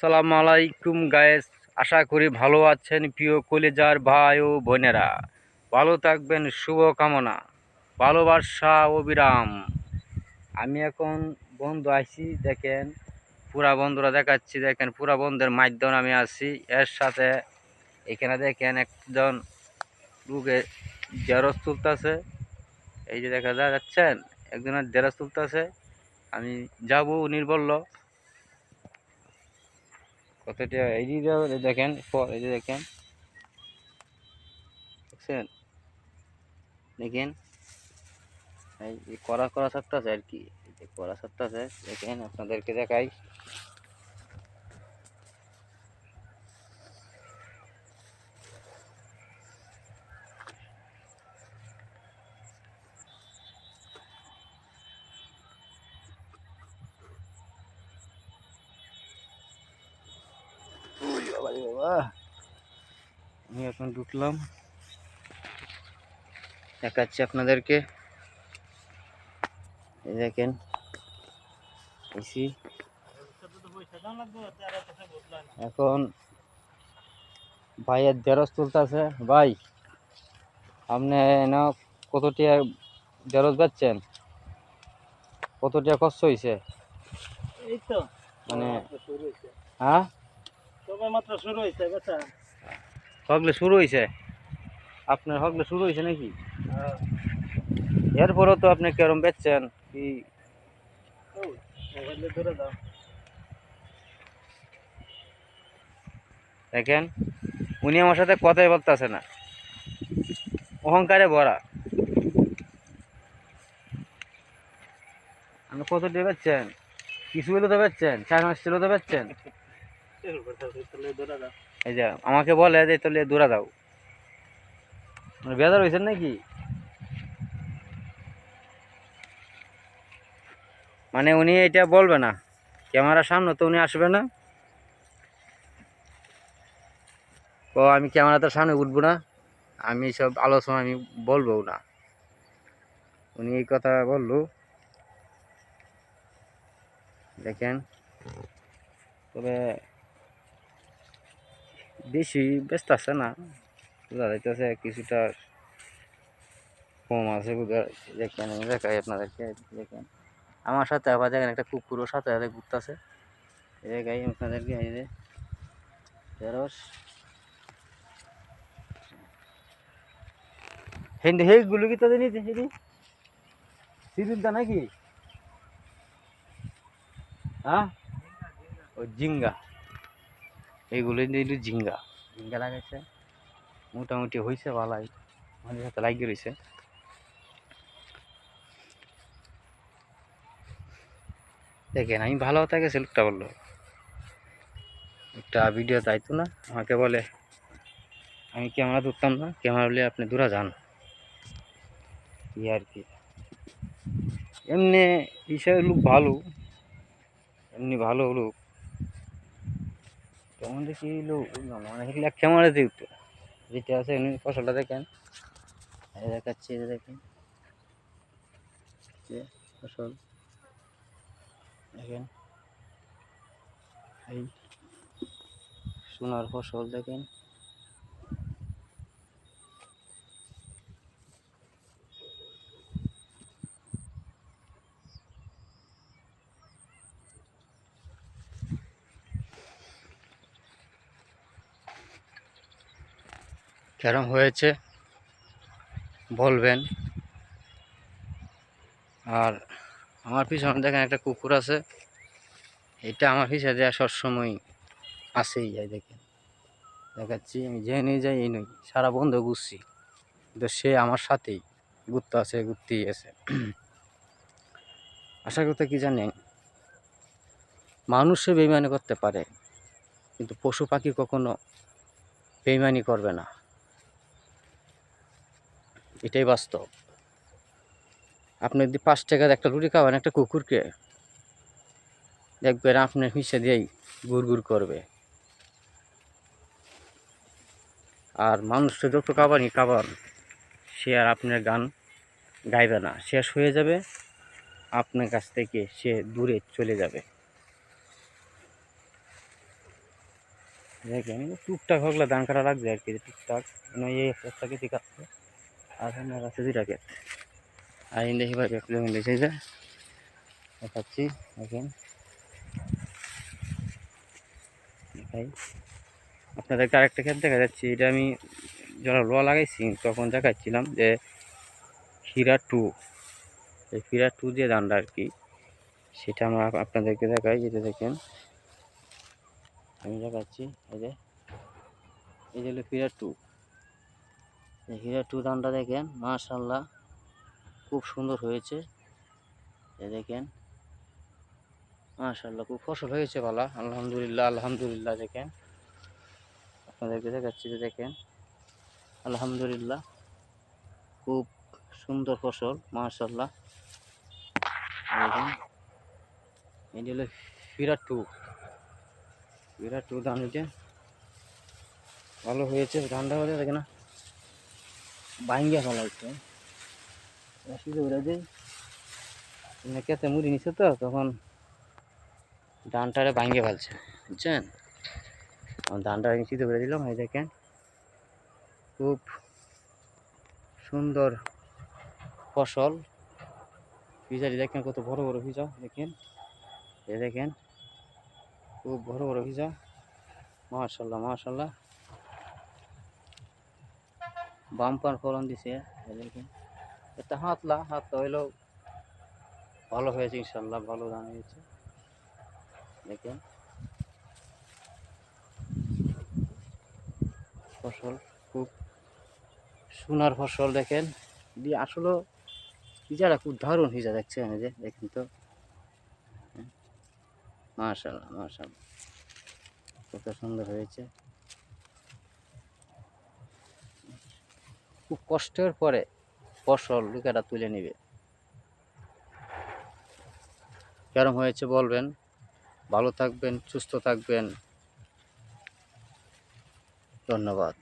সালাম আলাইকুম গায়েস আশা করি ভালো আছেন প্রিয় কলেজার ভাই ও বোনেরা। ভালো থাকবেন শুভ কামনা ভালোবাসা অবিরাম আমি এখন বন্ধু আইছি, দেখেন, পুরা বন্ধুরা দেখাচ্ছি, দেখেন, পুরা বন্ধুর মাধ্যমে আমি আছি। এর সাথে এখানে দেখেন একজন লোকে জেরস তুলতেছে। এই যে দেখা যাচ্ছেন, একজনের জেরস তুলতেছে। আমি যাব বলল কতটা এই যে দেখেন ফল এই দেখেন। দেখছেন? দেখেন? এই করা কড়া সারটা আছে আর কি। কড়া সারটা আছে, দেখেন, আপনাদেরকে দেখাই। বাবা আমি এখন ঢুকলাম। দেখাচ্ছি আপনাদেরকে। এই দেখেন এসি এখন ভাইয়ের জেরক্স তুলতেছে। ভাই আপনি না কত টিয়া জেরক্স পাচ্ছেন কত টিয়া কষ্ট হয়েছে এই তো। মানে হ্যাঁ? সবে মাত্র শুরু হয়েছে বেচা। হগলে শুরু হয়েছে? আপনার হগলে শুরু হয়েছে নাকি? এরপরেও তো আপনি কেরম বেচছেন? কি? ধরে দাও। দেখেন উনি আমার সাথে কথাই বলতেছে না। অহংকারে ভরা। আপনি কত দিয়ে বেচছেন? কিছু হলে তো বেচছেন চার মাস ছিল তো দাও আমাকে বলে যে তাহলে দূরা দাও। মানে বেজার হয়েছেন নাকি? মানে উনি এটা বলবে না। ক্যামেরার সামনে তো উনি আসবে না। ও, আমি ক্যামেরাতে সামনে উঠবো না। আমি সব আলোচনা আমি বলব না। উনি এই কথা বলল। দেখেন। তবে বেশি ব্যস্ত আছে না। বোঝা যাইতেছে কিছুটা কম আছে দেখেন, আমি দেখাই আপনাদেরকে, দেখেন। আমার সাথে আবার দেখেন একটা কুকুরও সাথে সাথে ঘুরতেছে। দেখাই আপনাদেরকে এই যে ঢেঁড়স হেন্দি হেগুলো কি তাদের নিতে সিরিলটা নাকি? হ্যাঁ? ও জিঙ্গা। এইগুলো দিল ঝিঙ্গা। ঝিঙ্গা লাগাইছে। মোটামুটি হয়েছে ভালাই। আমাদের সাথে লাগিয়ে রয়েছে দেখেন, আমি ভালো হতে গেছে লোকটা বলল। একটা ভিডিও চাইতো না, আমাকে বলে, আমি ক্যামেরা ধরতাম না ক্যামেরা বলে আপনি দূরা যান। এই আর কি। এমনি হিসাবে লোক ভালো। এমনি ভালো লোক কেমন দেখি মানে দেখলে এক ক্যামেরা দেখতো যেটা আছে এমনি ফসলটা দেখেন। দেখাচ্ছি দেখেন। ফসল। দেখেন। এই সোনার ফসল দেখেন। কেরম হয়েছে, বলবেন। আর আমার পিছনে দেখেন একটা কুকুর আছে, এটা আমার পিছনে দেওয়া সবসময় আসেই যায় দেখেন। দেখাচ্ছি, আমি যে নিয়ে যাই এই নই, সারা বন্ধ ঘুরছি। কিন্তু সে আমার সাথেই, ঘুরতে আছে, ঘুরতেই আছে। আশা করতে কি জানেন, মানুষে বেইমানি করতে পারে, কিন্তু পশু পাখি কখনো বেইমানি করবে না। এটাই বাস্তব। আপনি যদি পাঁচ টাকার একটা রুটি খাওয়ান, একটা কুকুরকে, দেখবেন আপনার হিসে দিয়েই গুড় গুড় করবে। আর মানুষকে যত খাবারই খাবার, সে আর আপনার গান গাইবে না। শেষ হয়ে যাবে, আপনার কাছ থেকে সে দূরে চলে যাবে। দেখেন, টুকটাক হগলা ধান কাটা লাগছে আর কি, টুকটাক। মানে এই একটা কেটে কাটছে আর আমার আছে দুইটা কেট আর একটু দেখে যে। দেখাচ্ছি, দেখেন। দেখাই। আপনাদেরকে আরেকটা ক্ষেত দেখা যাচ্ছে, এটা আমি যারা লোয়া লাগাইছি, তখন দেখাচ্ছিলাম যে হীরা টু। এই হীরা টু যে ধানটা আর কি, সেটা আমরা আপনাদেরকে দেখাই যেটা দেখেন। আমি দেখাচ্ছি, এই যে। এই যে হলো হীরা টু। হীরা টু ধানটা দেখেন মাশাল্লাহ খুব সুন্দর হয়েছে। দেখেন মাশাল্লাহ খুব ফসল হয়েছে ভালো, আলহামদুলিল্লাহ আলহামদুলিল্লাহ, দেখেন। আপনাদেরকে দেখাচ্ছি যে দেখেন, আলহামদুলিল্লাহ, খুব সুন্দর ফসল মাশাল্লাহ দেখেন, এই হলো হীরা টু। হীরা টু ধান এটা ভালো হয়েছে, ধানটা হলে দেখে না। ভাঙ্গিয়া ফেলা হচ্ছে শুধু ওরা যে কেতে মুড়ি নিছে তো, তখন ধানটারে ভাঙ্গে ফেলছে, বুঝছেন? ধানটা সিদ্ধ করে দিলাম, এই দেখেন। খুব সুন্দর ফসল। পিজারি দেখেন কত বড় বড় পিজা দেখেন? এই দেখেন, খুব বড় বড় পিজা মাশাল্লাহ মাশাল্লাহ। বাম্পার ফলন দিছে দেখেন। এটা হাতলা হাতলা হইলেও ভালো হয়েছে ইনশাল্লাহ, ভালো ধান হয়েছে। দেখেন। ফসল খুব সোনার ফসল, দেখেন। দিয়ে আসলে হিজাটা খুব দারুণ হিজা দেখছেন যে, দেখেন তো। মাশাল্লাহ মাশাল্লাহ। কত সুন্দর হয়েছে। খুব কষ্টের পরে ফসল লোকেরা তুলে নেবে। কেরম হয়েছে বলবেন? ভালো থাকবেন, সুস্থ থাকবেন। ধন্যবাদ।